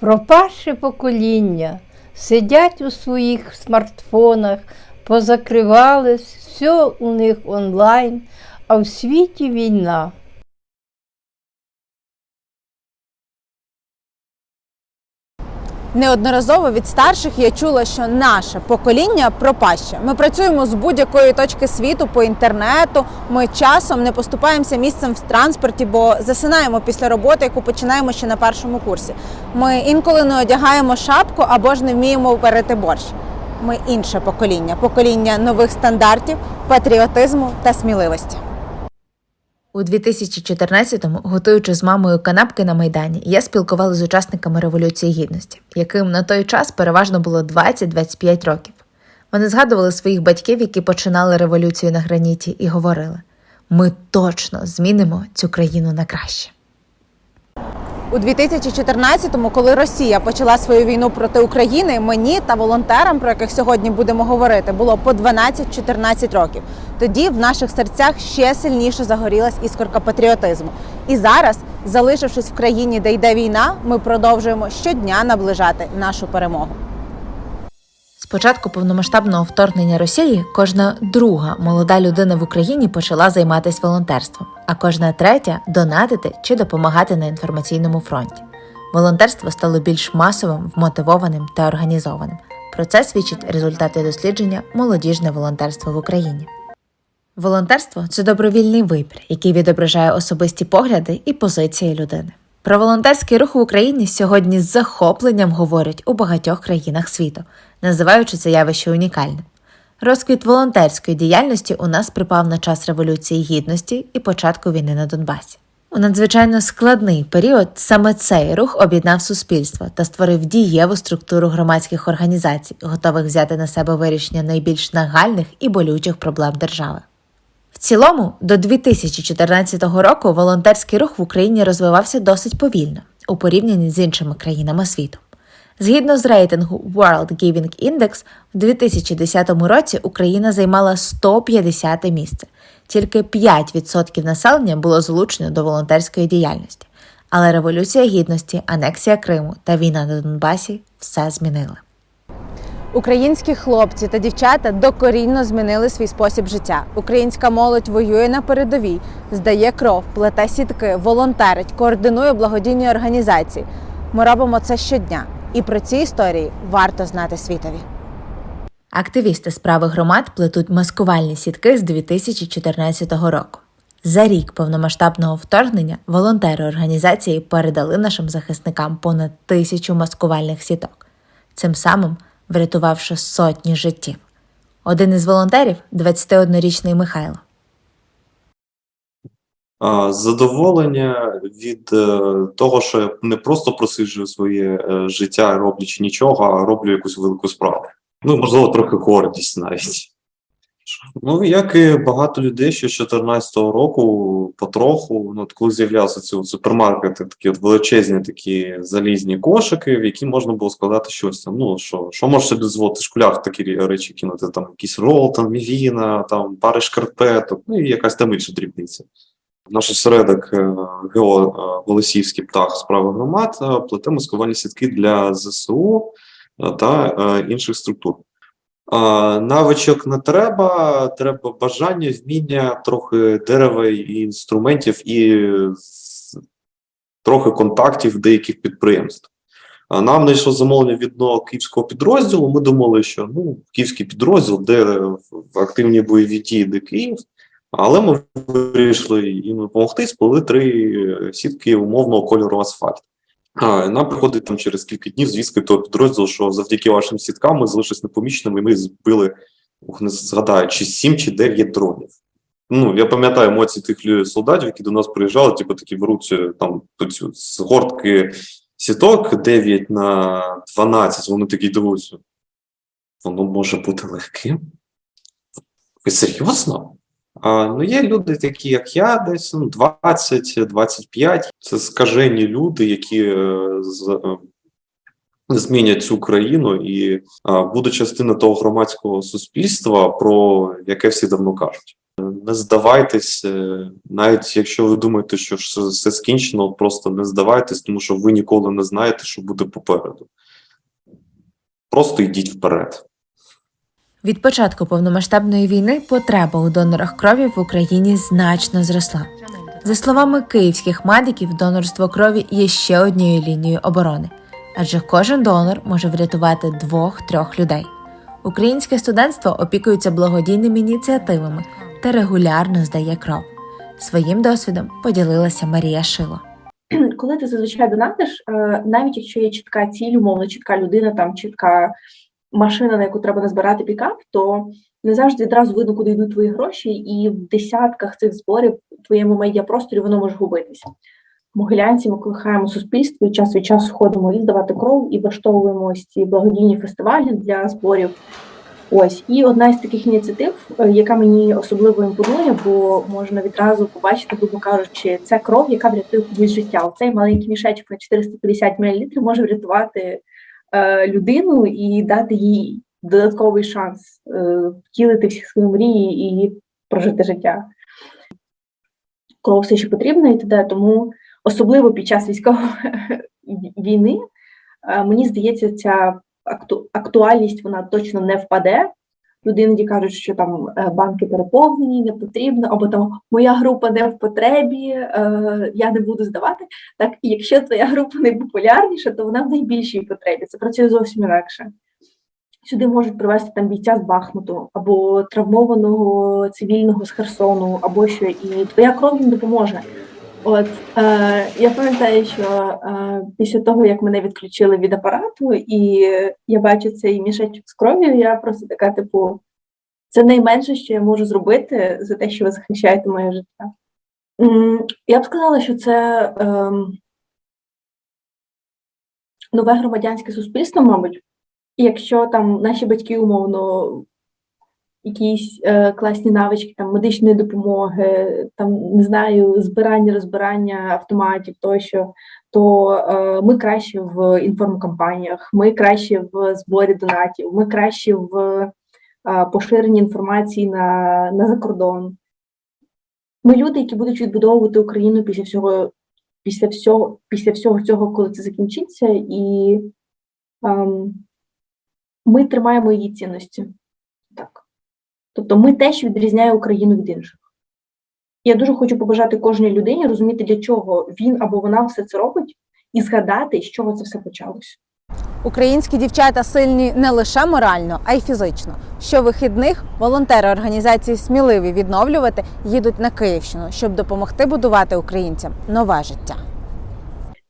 Пропавши покоління сидять у своїх смартфонах, позакривались, все у них онлайн, а в світі війна. Неодноразово від старших я чула, що наше покоління пропаще. Ми працюємо з будь-якої точки світу по інтернету. Ми часом не поступаємося місцем в транспорті, бо засинаємо після роботи, яку починаємо ще на першому курсі. Ми інколи не одягаємо шапку або ж не вміємо варити борщ. Ми інше покоління, покоління нових стандартів, патріотизму та сміливості. У 2014-му, готуючи з мамою канапки на Майдані, я спілкувалася з учасниками Революції Гідності, яким на той час переважно було 20-25 років. Вони згадували своїх батьків, які починали революцію на граніті, і говорили: ми точно змінимо цю країну на краще. У 2014-му, коли Росія почала свою війну проти України, мені та волонтерам, про яких сьогодні будемо говорити, було по 12-14 років. Тоді в наших серцях ще сильніше загорілась іскорка патріотизму. І зараз, залишившись в країні, де йде війна, ми продовжуємо щодня наближати нашу перемогу. З початку повномасштабного вторгнення Росії кожна друга молода людина в Україні почала займатися волонтерством, а кожна третя донатити чи допомагати на інформаційному фронті. Волонтерство стало більш масовим, вмотивованим та організованим. Про це свідчать результати дослідження Молодіжне волонтерство в Україні. Волонтерство це добровільний вибір, який відображає особисті погляди і позиції людини. Про волонтерський рух в Україні сьогодні з захопленням говорять у багатьох країнах світу, називаючи це явище унікальним. Розквіт волонтерської діяльності у нас припав на час Революції Гідності і початку війни на Донбасі. У надзвичайно складний період саме цей рух об'єднав суспільство та створив дієву структуру громадських організацій, готових взяти на себе вирішення найбільш нагальних і болючих проблем держави. Цілому, до 2014 року волонтерський рух в Україні розвивався досить повільно у порівнянні з іншими країнами світу. Згідно з рейтингу World Giving Index, в 2010 році Україна займала 150 місце. Тільки 5% населення було залучено до волонтерської діяльності. Але Революція Гідності, анексія Криму та війна на Донбасі все змінили. Українські хлопці та дівчата докорінно змінили свій спосіб життя. Українська молодь воює на передовій, здає кров, плете сітки, волонтерить, координує благодійні організації. Ми робимо це щодня, і про ці історії варто знати світові. Активісти справи громад плетуть маскувальні сітки з 2014 року. За рік повномасштабного вторгнення волонтери організації передали нашим захисникам понад тисячу маскувальних сіток, цим самим врятувавши сотні життів. Один із волонтерів 21-річний Михайло. Задоволення від е, того, що я не просто просиджую своє е, життя, роблячи нічого, а роблю якусь велику справу. Ну, можливо, трохи гордість навіть. Ну, як і багато людей, що з 2014 року потроху, ну, от коли з'являвся ці от супермаркети, такі от величезні такі залізні кошики, в які можна було складати щось там. Ну, що, що може собі дозволити школяр такі речі кинути, там якийсь рол, там мівіна, там пари шкарпеток, ну і якась там інша дрібниця. Наш осередок е, ГО е, птах справи громад е, плете маскувальні сітки для ЗСУ та інших структур. Навичок не треба, треба бажання, вміння, трохи дерева і інструментів, і трохи контактів деяких підприємств. Нам знайшло замовлення від київського підрозділу. Ми думали, що ну, київський підрозділ, де в активні бойові дії, де Київ. Але ми вирішили їм допомогти, сплели три сітки умовного кольору асфальт. Нам приходить там через кілька днів звістки того підрозділу, що завдяки вашим сіткам ми залишились непоміченими, і ми збили, не згадаю, чи 7 чи 9 дронів. Ну, я пам'ятаю емоції тих солдатів, які до нас приїжджали, типу такі беруть там цю з гортки сіток 9 на 12, вони такі дивуються. Воно може бути легким? Ви серйозно? А, ну, є люди, такі, як я, десь ну, 20-25. Це скажені люди, які е, з, е, змінять цю країну і будуть частиною того громадського суспільства, про яке всі давно кажуть. Не здавайтесь, е, навіть якщо ви думаєте, що все скінчено, просто не здавайтесь, тому що ви ніколи не знаєте, що буде попереду. Просто йдіть вперед. Від початку повномасштабної війни потреба у донорах крові в Україні значно зросла. За словами київських медиків, донорство крові є ще однією лінією оборони, адже кожен донор може врятувати двох-трьох людей. Українське студентство опікується благодійними ініціативами та регулярно здає кров. Своїм досвідом поділилася Марія Шило. коли ти зазвичай донатиш, е, навіть якщо є чітка ціль, умовно, чітка людина, там чітка машина, на яку треба назбирати пікап, то не завжди відразу видно, куди йдуть твої гроші, і в десятках цих зборів в твоєму медіапросторі воно може губитися. Могилянці ми колихаємо суспільство і час від часу ходимо і здавати кров, і влаштовуємо ось ці благодійні фестивалі для зборів. Ось і одна із таких ініціатив, е, яка мені особливо імпонує, бо можна відразу побачити, грубо кажучи, це кров, яка врятує комусь життя. Оцей маленький мішечок на 450 мл може врятувати людину і дати їй додатковий шанс е, втілити всі свої мрії і прожити життя. Кров все ще потрібно і т.д. тому особливо під час військової війни, е, мені здається, ця акту- актуальність вона точно не впаде. Люди іноді кажуть, що там е, банки переповнені, не потрібно, або там моя група не в потребі, е, я не буду здавати. Так, якщо твоя група найпопулярніша, то вона в найбільшій потребі. Це працює зовсім інакше. Сюди можуть привезти там бійця з Бахмуту, або травмованого цивільного з Херсону, або що, і твоя кров їм допоможе. От е, я пам'ятаю, що е, після того, як мене відключили від апарату, і я бачу цей мішечок з кров'ю, я просто така, типу, це найменше, що я можу зробити за те, що ви захищаєте моє життя. Я б сказала, що це ем, нове громадянське суспільство, мабуть. Якщо там наші батьки умовно якісь е, класні навички там медичної допомоги, там не знаю, збирання, розбирання автоматів тощо, то е, ми краще в інформкампаніях, ми краще в зборі донатів, ми краще в е, поширенні інформації на, на закордон. Ми люди, які будуть відбудовувати Україну після всього, після всього, після всього цього, коли це закінчиться, і ем, ми тримаємо її цінності. Тобто ми те, що відрізняє Україну від інших. Я дуже хочу побажати кожній людині розуміти, для чого він або вона все це робить, і згадати, з чого це все почалося. Українські дівчата сильні не лише морально, а й фізично. Щовихідних волонтери організації Сміливі відновлювати їдуть на Київщину, щоб допомогти будувати українцям нове життя.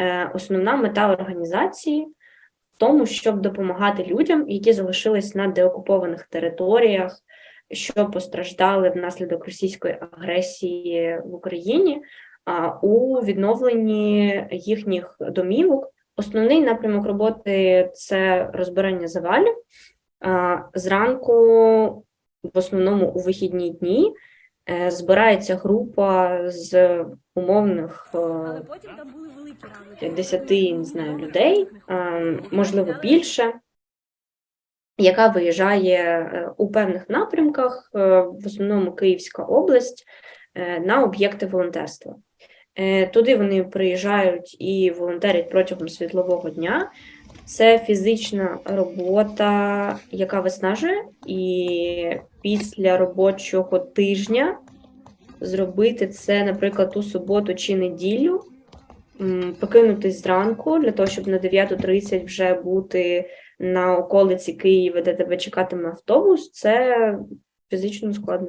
Е, Основна мета організації в тому, щоб допомагати людям, які залишились на деокупованих територіях, що постраждали внаслідок російської агресії в Україні, а, у відновленні їхніх домівок. Основний напрямок роботи це розбирання завалів. Зранку, в основному у вихідні дні, е, збирається група з умовних е, 10 не знаю, людей, е, можливо, більше, яка виїжджає е, у певних напрямках, е, в основному Київська область, е, на об'єкти волонтерства. Туди вони приїжджають і волонтерять протягом світлового дня. Це фізична робота, яка виснажує, і після робочого тижня зробити це, наприклад, у суботу чи неділю, покинутись зранку для того, щоб на 9.30 вже бути на околиці Києва, де тебе чекатиме автобус, це фізично складно.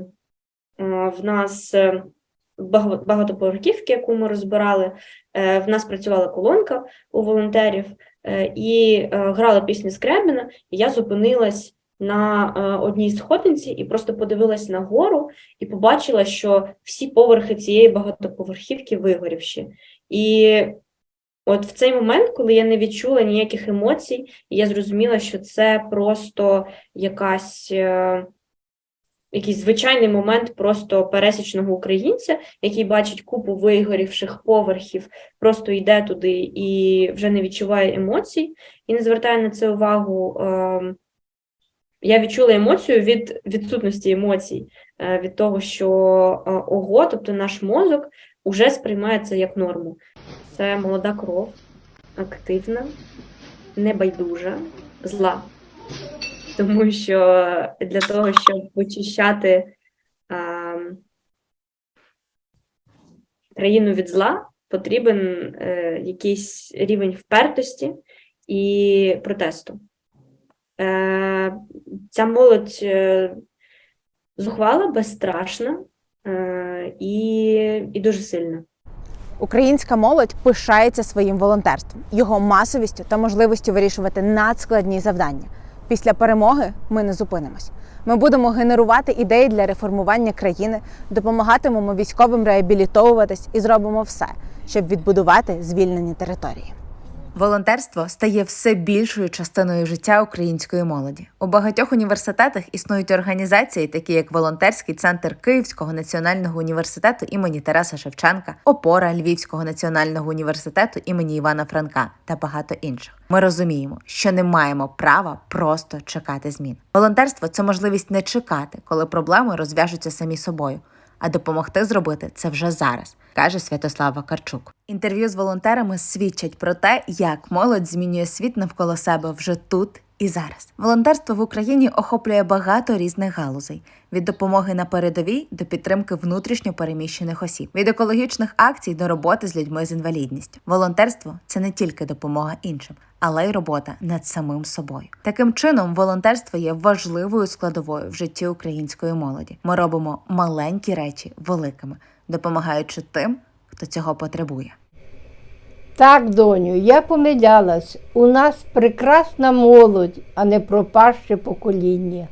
Е, В нас е, багатоповерхівки, яку ми розбирали, е, в нас працювала колонка у волонтерів, і грала пісню Скрябіна, і я зупинилась на одній сходинці і просто подивилась на гору і побачила, що всі поверхи цієї багатоповерхівки вигорівші. І от в цей момент, коли я не відчула ніяких емоцій, я зрозуміла, що це просто якась. е, Якийсь звичайний момент просто пересічного українця, який бачить купу вигорівших поверхів, просто йде туди і вже не відчуває емоцій, і не звертає на це увагу. Ем, Я відчула емоцію від відсутності емоцій. е, від того, що е, ого, тобто наш мозок уже сприймає це як норму. Це молода кров, активна, небайдужа, зла. Тому що для того, щоб очищати а, країну від зла, потрібен е, якийсь рівень впертості і протесту. Е, ця молодь е, зухвала, безстрашна е, і, і дуже сильна. Українська молодь пишається своїм волонтерством, його масовістю та можливістю вирішувати надскладні завдання. Після перемоги ми не зупинимось. Ми будемо генерувати ідеї для реформування країни, допомагатимемо військовим реабілітовуватись і зробимо все, щоб відбудувати звільнені території. Волонтерство стає все більшою частиною життя української молоді. У багатьох університетах існують організації, такі як волонтерський центр Київського національного університету імені Тараса Шевченка, опора Львівського національного університету імені Івана Франка та багато інших. Ми розуміємо, що не маємо права просто чекати змін. Волонтерство це можливість не чекати, коли проблеми розв'яжуться самі собою, а допомогти зробити це вже зараз, каже Святослав Вакарчук. Інтерв'ю з волонтерами свідчать про те, як молодь змінює світ навколо себе вже тут і зараз. Волонтерство в Україні охоплює багато різних галузей: від допомоги на передовій до підтримки внутрішньо переміщених осіб, від екологічних акцій до роботи з людьми з інвалідністю. Волонтерство це не тільки допомога іншим, але й робота над самим собою. Таким чином, волонтерство є важливою складовою в житті української молоді. Ми робимо маленькі речі великими, допомагаючи тим, хто цього потребує. Так, доню, я помилялась. У нас прекрасна молодь, а не пропаще покоління.